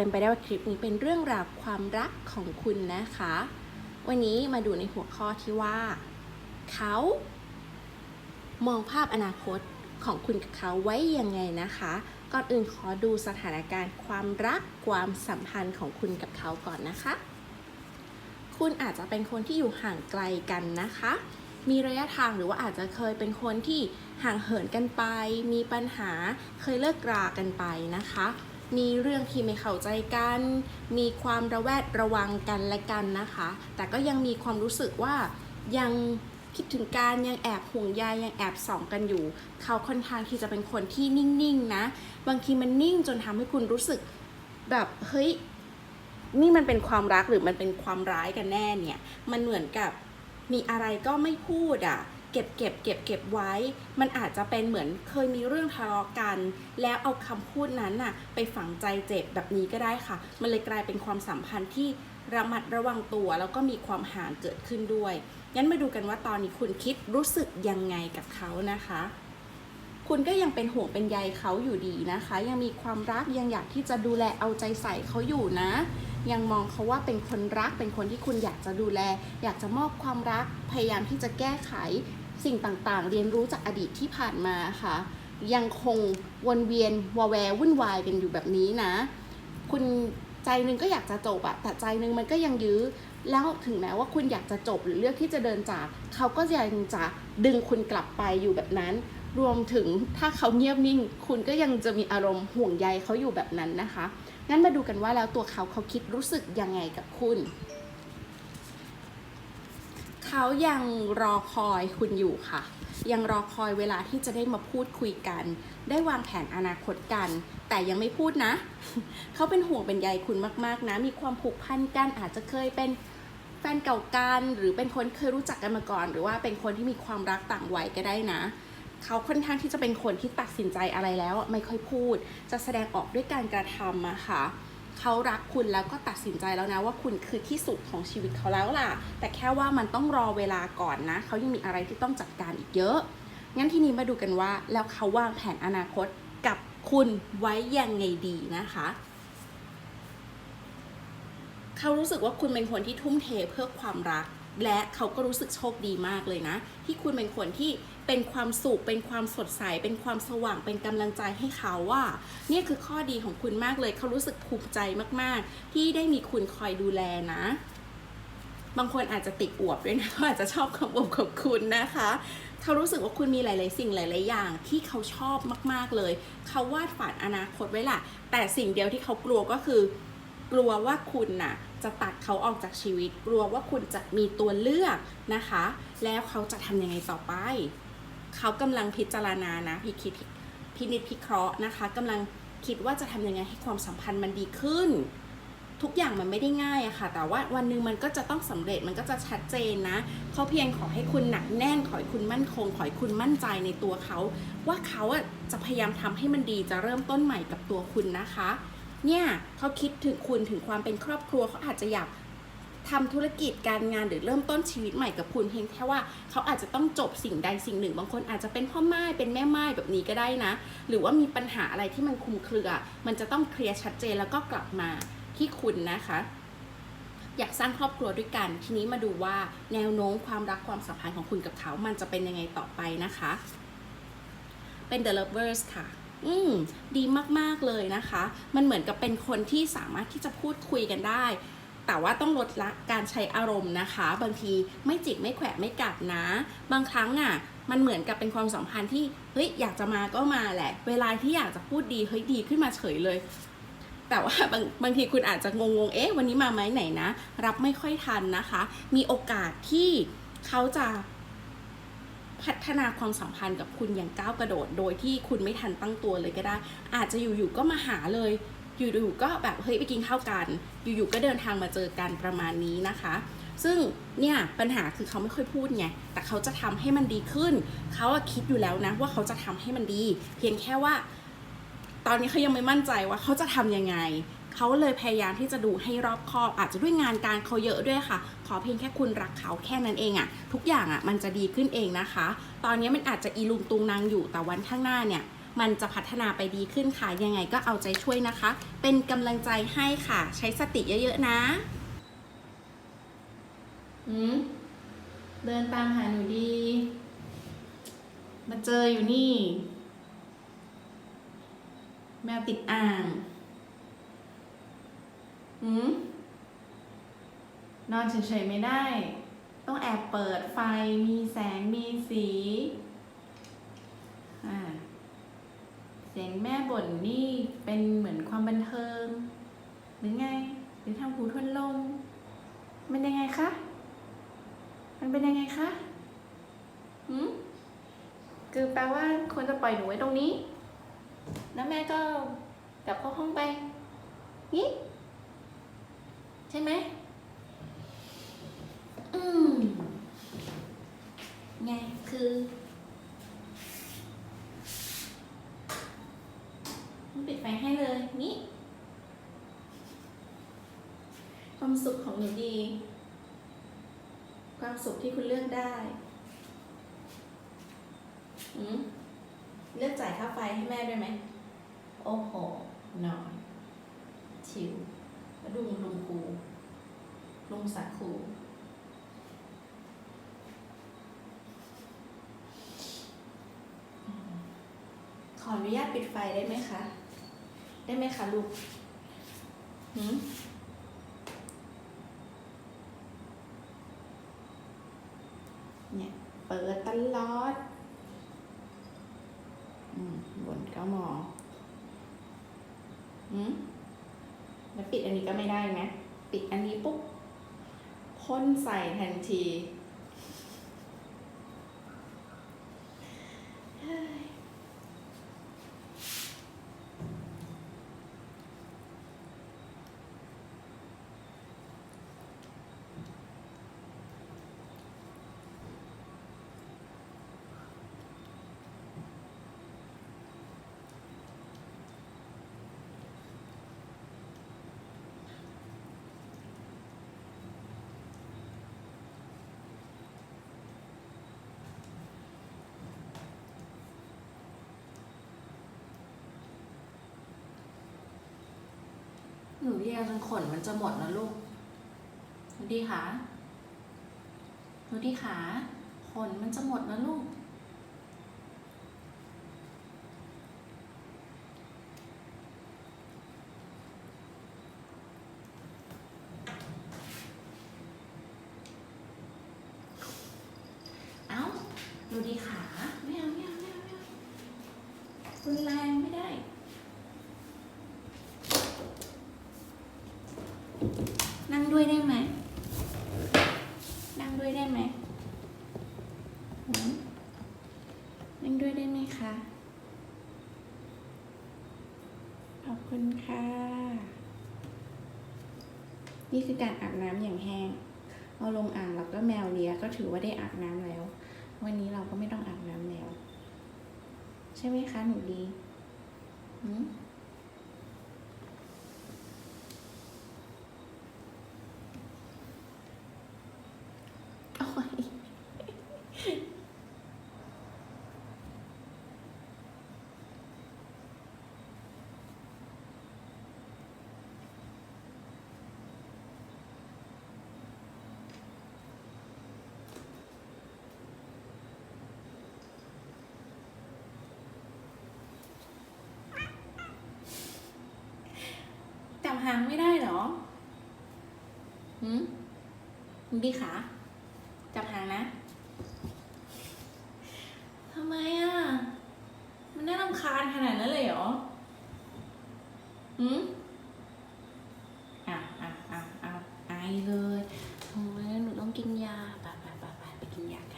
เป็นไปได้ว่าคลิปนี้เป็นเรื่องราวความรักของคุณนะคะ วันนี้มาดูในหัวข้อที่ว่า เขา มองภาพอนาคตของคุณกับเขาไว้ยังไงนะคะ ก่อนอื่นขอดูสถานการณ์ความรักความสัมพันธ์ของคุณกับเขาก่อนนะคะ คุณอาจจะเป็นคนที่อยู่ห่างไกลกันนะคะ มีระยะทางหรือว่าอาจจะเคยเป็นคนที่ห่างเหินกันไป มีปัญหาเคยเลิกรากันไปนะคะ มีเรื่องที่ไม่เข้าใจกัน มีความระแวดระวังกันและกันนะคะ แต่ก็ยังมีความรู้สึกว่ายังคิดถึงการยังแอบห่วงใยยังแอบส่องกันอยู่ เขาค่อนข้างที่จะเป็นคนที่นิ่งๆนะ บางทีมันนิ่งจนทำให้คุณรู้สึกแบบเฮ้ยนี่มันเป็นความรักหรือมันเป็นความร้ายกันแน่เนี่ย มันเหมือนกับมีอะไรก็ไม่พูดอะ่ะ เก็บเก็บเก็บเก็บไว้ มันอาจจะเป็นเหมือนเคยมีเรื่องทะเลาะกัน แล้วเอาคำพูดนั้นน่ะไปฝังใจเจ็บแบบนี้ก็ได้ค่ะ มันเลยกลายเป็นความสัมพันธ์ที่ระมัดระวังตัว แล้วก็มีความห่างเกิดขึ้นด้วย งั้นมาดูกันว่าตอนนี้คุณคิดรู้สึกยังไงกับเขานะคะ คุณก็ยังเป็นห่วงเป็นใยเขาอยู่ดีนะคะ ยังมีความรักยังอยากที่จะดูแลเอาใจใส่เขาอยู่นะ ยังมองเขาว่าเป็นคนรักเป็นคนที่คุณอยากจะดูแล อยากจะมอบความรักพยายามที่จะแก้ไข สิ่งต่างๆ เรียนรู้จากอดีตที่ผ่านมาค่ะ ยังคงวนเวียนวาแววุ่นวายกันอยู่แบบนี้นะ คุณใจนึงก็อยากจะจบอะแต่ใจนึงมันก็ยังยื้อ แล้วถึงแม้ว่าคุณอยากจะจบหรือเลือกที่จะเดินจาก เขาก็ยังจะดึงคุณกลับไปอยู่แบบนั้น รวมถึงถ้าเขาเงียบนิ่ง คุณก็ยังจะมีอารมณ์ห่วงใยเขาอยู่แบบนั้นนะคะ งั้นมาดูกันว่าแล้วตัวเขาเขาคิดรู้สึกยังไงกับคุณ เขายังรอคอยคุณอยู่ค่ะ ยังรอคอยเวลาที่จะได้มาพูดคุยกัน ได้วางแผนอนาคตกัน แต่ยังไม่พูดนะ เขาเป็นห่วงเป็นใยคุณมากๆนะ มีความผูกพันกันอาจจะเคยเป็นแฟนเก่ากันหรือเป็นคนเคยรู้จักกันมาก่อน หรือว่าเป็นคนที่มีความรักต่างวัยก็ได้นะ เขาค่อนข้างที่จะเป็นคนที่ตัดสินใจอะไรแล้ว ไม่ค่อยพูด จะแสดงออกด้วยการกระทำอะค่ะ เขารักคุณแล้วก็ตัดสินใจแล้วนะว่าคุณคือที่สุดของชีวิตเขาแล้วล่ะ แต่แค่ว่ามันต้องรอเวลาก่อนนะเขายังมีอะไรที่ต้องจัดการอีกเยอะ งั้นทีนี้มาดูกันว่าแล้วเขาวางแผนอนาคตกับคุณไว้ยังไงดีนะคะเขารู้สึกว่าคุณเป็นคนที่ทุ่มเทเพื่อความรัก และเขาก็รู้สึกโชคดีมากเลยนะ ที่คุณเป็นคนที่เป็นความสุข เป็นความสดใส เป็นความสว่าง เป็นกำลังใจให้เขาว่า เนี่ยคือข้อดีของคุณมากเลย เขารู้สึกภูมิใจมาก ๆ ที่ได้มีคุณคอยดูแลนะ บางคนอาจจะติดอวบด้วยนะเขาอาจจะชอบคำอวบของคุณนะคะเขารู้สึกว่าคุณมีหลาย ๆ สิ่งหลาย ๆ อย่างที่เขาชอบมาก ๆ เลย เขาวาดฝันอนาคตไว้ล่ะ แต่สิ่งเดียวที่เขากลัวก็คือกลัวว่าคุณน่ะ จะตัดเขาออกจากชีวิต กลัวว่าคุณจะมีตัวเลือกนะคะ แล้วเขาจะทำยังไงต่อไป เขากำลังพิจารณานะพิคิดพินิจพิเคราะห์นะคะกำลังคิดว่าจะทำยังไงให้ความสัมพันธ์มันดีขึ้น ทุกอย่างมันไม่ได้ง่ายอะค่ะ แต่ว่าวันหนึ่งมันก็จะต้องสำเร็จมันก็จะชัดเจนนะเขาเพียงขอให้คุณหนักแน่น ขอให้คุณมั่นคง ขอให้คุณมั่นใจในตัวเขา ว่าเขาจะพยายามทำให้มันดีจะเริ่มต้นใหม่กับตัวคุณนะคะ เนี่ยเขาคิดถึงคุณถึงความเป็นครอบครัวเขาอาจจะอยากทำธุรกิจการงานหรือเริ่มต้นชีวิตใหม่กับคุณเพียงแค่ว่าเขาอาจจะต้องจบสิ่งใดสิ่งหนึ่ง บางคนอาจจะเป็นพ่อไม้เป็นแม่ไม้แบบนี้ก็ได้นะ หรือว่ามีปัญหาอะไรที่มันคุมเครือ มันจะต้องเคลียร์ชัดเจนแล้วก็กลับมาที่คุณนะคะ อยากสร้างครอบครัวด้วยกัน ทีนี้มาดูว่าแนวโน้มความรักความสัมพันธ์ของคุณกับเขา มันจะเป็นยังไงต่อไปนะคะ เป็น The Lovers ค่ะ อืมดีมากๆเลยนะคะ มันเหมือนกับเป็นคนที่สามารถที่จะพูดคุยกันได้ แต่ว่าต้องลดละการใช้อารมณ์นะคะ บางทีไม่จิกไม่แขวะไม่กัดนะ บางครั้งอะมันเหมือนกับเป็นความสัมพันธ์ที่เฮ้ยอยากจะมาก็มาแหละ เวลาที่อยากจะพูดดีเฮ้ยดีขึ้นมาเฉยเลย แต่ว่าบางบางทีคุณอาจจะงงๆ เอ๊ะวันนี้มาไหมไหนนะ รับไม่ค่อยทันนะคะ มีโอกาสที่เขาจะ พัฒนาความสัมพันธ์กับคุณอย่างก้าวกระโดด โดยที่คุณไม่ทันตั้งตัวเลยก็ได้ อาจจะอยู่ๆก็มาหาเลย อยู่ๆก็แบบเฮ้ยไปกินข้าวกัน อยู่ๆก็เดินทางมาเจอกันประมาณนี้นะคะ ซึ่งเนี่ยปัญหาคือเขาไม่ค่อยพูดไง แต่เขาจะทำให้มันดีขึ้น เขาคิดอยู่แล้วนะว่าเขาจะทำให้มันดี เพียงแค่ว่า ตอนนี้เขายังไม่มั่นใจว่าเขาจะทำยังไง เขาเลยพยายามที่จะดูให้รอบคอบ อาจจะด้วยงานการเขาเยอะด้วยค่ะ ขอเพียงแค่คุณรักเขาแค่นั้นเองอะทุกอย่างอะมันจะดีขึ้นเองนะคะ ตอนนี้มันอาจจะอีลุงตุงนางอยู่แต่วันข้างหน้าเนี่ยมันจะพัฒนาไปดีขึ้นค่ะ ยังไงก็เอาใจช่วยนะคะ เป็นกำลังใจให้ค่ะ ใช้สติเยอะๆนะ อืม เดินตามหาหนูดี มาเจออยู่นี่ แมวติดอ่าง อืมนอนเฉยๆไม่ได้ ต้องแอบเปิดไฟมีแสงมีสีเสียงแม่บ่นนี่เป็นเหมือนความบันเทิง หรือไง หรือทำหูทวนลมมันยังไงคะ มันเป็นยังไงคะหืมคือแปลว่าควรจะปล่อยหนูไว้ตรงนี้ แล้วแม่ก็กลับเข้าห้องไปนี่ ใช่ไหมอืมไงคือ ปิดไฟให้เลย นี่ ความสุขของหนูดี ความสุขที่คุณเลือกได้อืมเลือกจ่ายค่าไฟให้แม่ด้วยไหม โอ้โหนอนชิว ดุงลุงครูลุงสักครูขออนุญาตปิดไฟได้ไหมคะ ได้ไหมคะลูกหืมเนี่ย เปิดตลอด อืมบนก็มองหืม แล้วปิดอันนี้ก็ไม่ได้นะปิดอันนี้ปุ๊บพ่นใส่ทันที นูเรียกจนขนมันจะหมดแล้วลูกหนูดีขาหนูดีขาขนมันจะหมดแล้วลูก เอ้า หนูดีขาไม่เอาไม่เอารุนแรงไม่ได้ นั่งด้วยได้ไหม นั่งด้วยได้ไหม นั่งด้วยได้ไหมคะ ขอบคุณค่ะ นี่คือการอาบน้ำอย่างแห้ง เอาลงอ่างแล้วก็แมวเลียก็ถือว่าได้อาบน้ำแล้ว วันนี้เราก็ไม่ต้องอาบน้ำแล้ว ใช่ไหมคะ หนูดีหืมางไม่ได้หรอหืมคุณพี่ขาจับหางนะทำไมอะ มันน่ารำคาญขนาดนั้นเลยเหรอหืมอ้าวอ้าวอ้าวอ้าวไอเลยโอ้ยหนูต้องกินยาไปไปไปไปกินยาค่ะ